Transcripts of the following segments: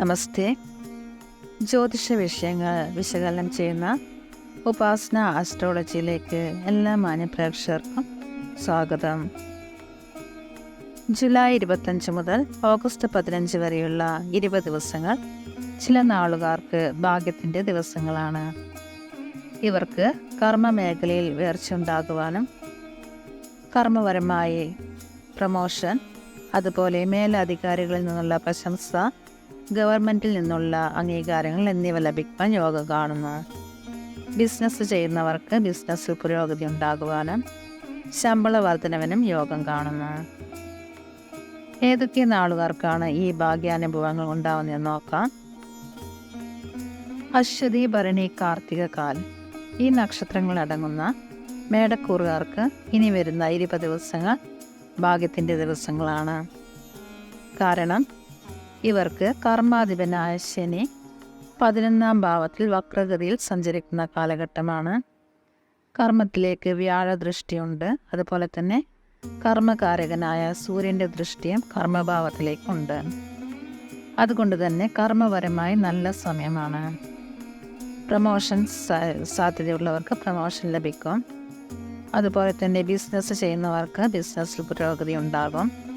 നമസ്തേ. ജ്യോതിഷ വിഷയങ്ങൾ വിശകലനം ചെയ്യുന്ന ഉപാസന ആസ്ട്രോളജിയിലേക്ക് എല്ലാ മാന്യപ്രേക്ഷകർക്കും സ്വാഗതം. ജൂലൈ ഇരുപത്തഞ്ച് മുതൽ ഓഗസ്റ്റ് പതിനഞ്ച് വരെയുള്ള ഇരുപത് ദിവസങ്ങൾ ചില നാളുകാർക്ക് ഭാഗ്യത്തിന്റെ ദിവസങ്ങളാണ്. ഇവർക്ക് കർമ്മ മേഖലയിൽ ഉയർച്ചയുണ്ടാകുവാനും കർമ്മപരമായി പ്രമോഷൻ അതുപോലെ മേലധികാരികളിൽ നിന്നുള്ള പ്രശംസ ഗവൺമെന്റിൽ നിന്നുള്ള അംഗീകാരങ്ങൾ എന്നിവ ലഭിക്കാൻ യോഗ കാണുന്നു. ബിസിനസ് ചെയ്യുന്നവർക്ക് ബിസിനസ്സിൽ പുരോഗതി ഉണ്ടാകുവാനും ശമ്പള വർധനവിനും യോഗം കാണുന്നു. ഏതൊക്കെ നാളുകാർക്കാണ് ഈ ഭാഗ്യാനുഭവങ്ങൾ ഉണ്ടാവുന്നതെന്ന് നോക്കാം. അശ്വതി ഭരണി കാർത്തിക കാൽ. ഈ നക്ഷത്രങ്ങൾ അടങ്ങുന്ന മേടക്കൂറുകാർക്ക് ഇനി വരുന്ന ഇരുപത് ദിവസങ്ങൾ ഭാഗ്യത്തിന്റെ ദിവസങ്ങളാണ്. കാരണം ഇവർക്ക് കർമാധിപനായ ശനി പതിനൊന്നാം ഭാവത്തിൽ വക്രഗതിയിൽ സഞ്ചരിക്കുന്ന കാലഘട്ടമാണ്. കർമ്മത്തിലേക്ക് വ്യാഴദൃഷ്ടിയുണ്ട് അതുപോലെ തന്നെ കർമ്മകാരകനായ സൂര്യന്റെ ദൃഷ്ടിയും കർമ്മഭാവത്തിലേക്കുണ്ട്. അതുകൊണ്ട് തന്നെ കർമ്മപരമായി നല്ല സമയമാണ്. പ്രമോഷൻ സാധ്യതയുള്ളവർക്ക് പ്രമോഷൻ ലഭിക്കും. അതുപോലെ തന്നെ ബിസിനസ് ചെയ്യുന്നവർക്ക് ബിസിനസ്സിൽ പുരോഗതി ഉണ്ടാകും.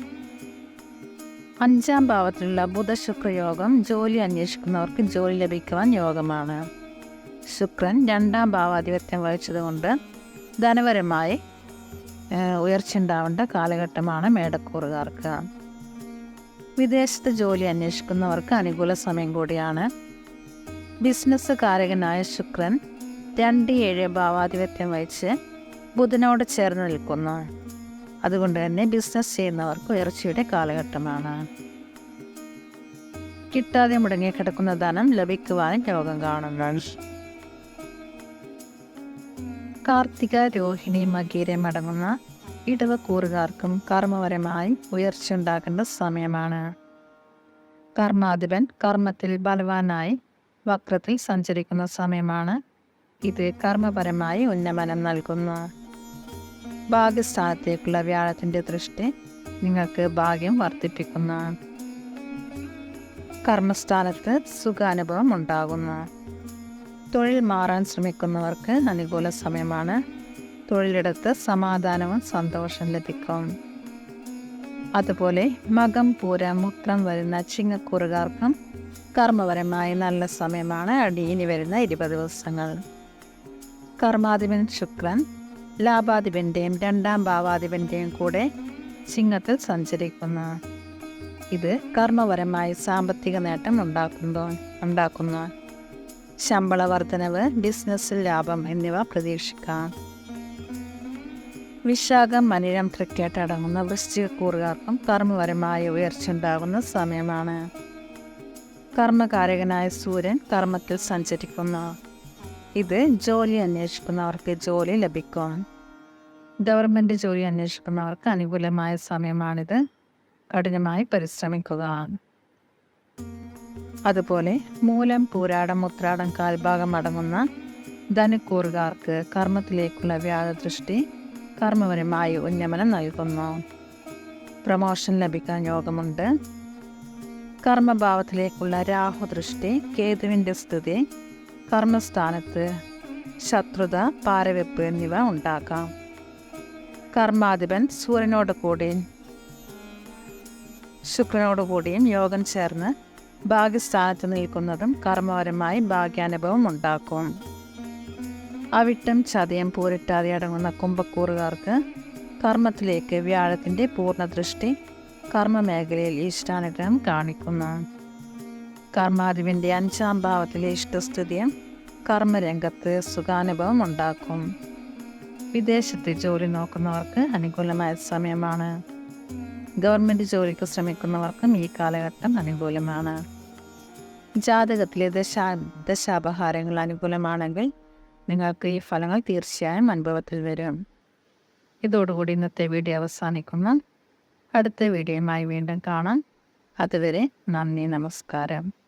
അഞ്ചാം ഭാവത്തിലുള്ള ബുധ ശുക്രയോഗം ജോലി അന്വേഷിക്കുന്നവർക്ക് ജോലി ലഭിക്കുവാൻ യോഗമാണ്. ശുക്രൻ രണ്ടാം ഭാവാധിപത്യം വഹിച്ചതുകൊണ്ട് ധനപരമായി ഉയർച്ച ഉണ്ടാവേണ്ട കാലഘട്ടമാണ് മേടക്കൂറുകാർക്ക്. വിദേശത്ത് ജോലി അന്വേഷിക്കുന്നവർക്ക് അനുകൂല സമയം കൂടിയാണ്. ബിസിനസ് കാരകനായ ശുക്രൻ രണ്ട് ഏഴ് ഭാവാധിപത്യം വഹിച്ച് ബുധനോട് ചേർന്ന് നിൽക്കുന്നു. അതുകൊണ്ട് തന്നെ ബിസിനസ് ചെയ്യുന്നവർക്ക് ഉയർച്ചയുടെ കാലഘട്ടമാണ്. കിട്ടാതെ മുടങ്ങി കിടക്കുന്ന ധനം ലഭിക്കുവാനും യോഗം കാണുന്നു. കാർത്തിക രോഹിണി മകീരം അടങ്ങുന്ന ഇടവക്കൂറുകാർക്കും കർമ്മപരമായി ഉയർച്ച ഉണ്ടാക്കേണ്ട സമയമാണ്. കർമാധിപൻ കർമ്മത്തിൽ ബലവാനായി വക്രത്തിൽ സഞ്ചരിക്കുന്ന സമയമാണ്. ഇത് കർമ്മപരമായി ഉന്നമനം നൽകുന്നു. ഭാഗ്യസ്ഥാനത്തേക്കുള്ള വ്യാഴത്തിന്റെ ദൃഷ്ടി നിങ്ങൾക്ക് ഭാഗ്യം വർദ്ധിപ്പിക്കുന്ന കർമ്മസ്ഥാനത്ത് സുഖാനുഭവം ഉണ്ടാകുന്നു. തൊഴിൽ മാറാൻ ശ്രമിക്കുന്നവർക്ക് അനുകൂല സമയമാണ്. തൊഴിലിടത്ത് സമാധാനവും സന്തോഷം ലഭിക്കും. അതുപോലെ മകം പൂര മുത്രം വരുന്ന ചിങ്ങക്കൂറുകാർക്കും കർമ്മപരമായി നല്ല സമയമാണ്. അടിയിനി വരുന്ന ഇരുപത് ദിവസങ്ങൾ. കർമാധിപൻ ശുക്രൻ ലാഭാധിപന്റെയും രണ്ടാം ഭാവാധിപന്റെയും കൂടെ ചിങ്ങത്തിൽ സഞ്ചരിക്കുന്നു ഇത് കർമ്മപരമായി സാമ്പത്തിക നേട്ടം ഉണ്ടാക്കുന്നു ഉണ്ടാക്കുന്നു. ശമ്പള വർധനവ് ബിസിനസ്സിൽ ലാഭം എന്നിവ പ്രതീക്ഷിക്കാം. വിശാഖം മനിരം ക്രിക്കറ്റ് അടങ്ങുന്ന വൃശ്ചികക്കൂറുകാർക്കും കർമ്മപരമായ ഉയർച്ച ഉണ്ടാകുന്ന സമയമാണ്. കർമ്മകാരകനായ സൂര്യൻ കർമ്മത്തിൽ സഞ്ചരിക്കുന്നു. ഇത് ജോലി അന്വേഷിക്കുന്നവർക്ക് ജോലി ലഭിക്കും ഗവൺമെന്റ് ജോലി അന്വേഷിക്കുന്നവർക്ക് അനുകൂലമായ സമയമാണിത്. കഠിനമായി പരിശ്രമിക്കുക. അതുപോലെ മൂലം പൂരാടം ഉത്രാടം കാൽഭാഗം അടങ്ങുന്ന ധനുക്കൂറുകാർക്ക് കർമ്മത്തിലേക്കുള്ള വ്യാഴദൃഷ്ടി കർമ്മപരമായി ഉന്നമനം നൽകുന്നു. പ്രമോഷൻ ലഭിക്കാൻ യോഗമുണ്ട്. കർമ്മഭാവത്തിലേക്കുള്ള രാഹുദൃഷ്ടി കേതുവിന്റെ സ്ഥിതി കർമ്മസ്ഥാനത്ത് ശത്രുത പാരവെപ്പ് എന്നിവ ഉണ്ടാക്കാം. കർമാധിപൻ സൂര്യനോട് കൂടിയും ശുക്രനോട് കൂടിയും യോഗം ചേർന്ന് ഭാഗ്യസ്ഥാനത്ത് നിൽക്കുന്നതും കർമ്മപരമായി ഭാഗ്യാനുഭവം ഉണ്ടാക്കും. അവിട്ടം ചതയം പൂരിട്ടാതെ അടങ്ങുന്ന കുംഭക്കൂറുകാർക്ക് കർമ്മത്തിലേക്ക് വ്യാഴത്തിന്റെ പൂർണദൃഷ്ടി കർമ്മമേഖലയിൽ ഇഷ്ടാനുഗ്രഹം കാണിക്കുന്നു. കർമാധിപന്റെ അഞ്ചാം ഭാവത്തിലെ ഇഷ്ടസ്ഥിതിയും കർമ്മരംഗത്ത് സുഖാനുഭവം ഉണ്ടാക്കും. വിദേശത്ത് ജോലി നോക്കുന്നവർക്ക് അനുകൂലമായ സമയമാണ്. ഗവൺമെന്റ് ജോലിക്ക് ശ്രമിക്കുന്നവർക്കും ഈ കാലഘട്ടം അനുകൂലമാണ്. ജാതകത്തിലെ ദശാ ദശാപഹാരങ്ങൾ അനുകൂലമാണെങ്കിൽ നിങ്ങൾക്ക് ഈ ഫലങ്ങൾ തീർച്ചയായും അനുഭവത്തിൽ വരും. ഇതോടുകൂടി ഇന്നത്തെ വീഡിയോ അവസാനിക്കുന്നു. അടുത്ത വീഡിയോയുമായി വീണ്ടും കാണാം. അതുവരെ നന്ദി നമസ്കാരം.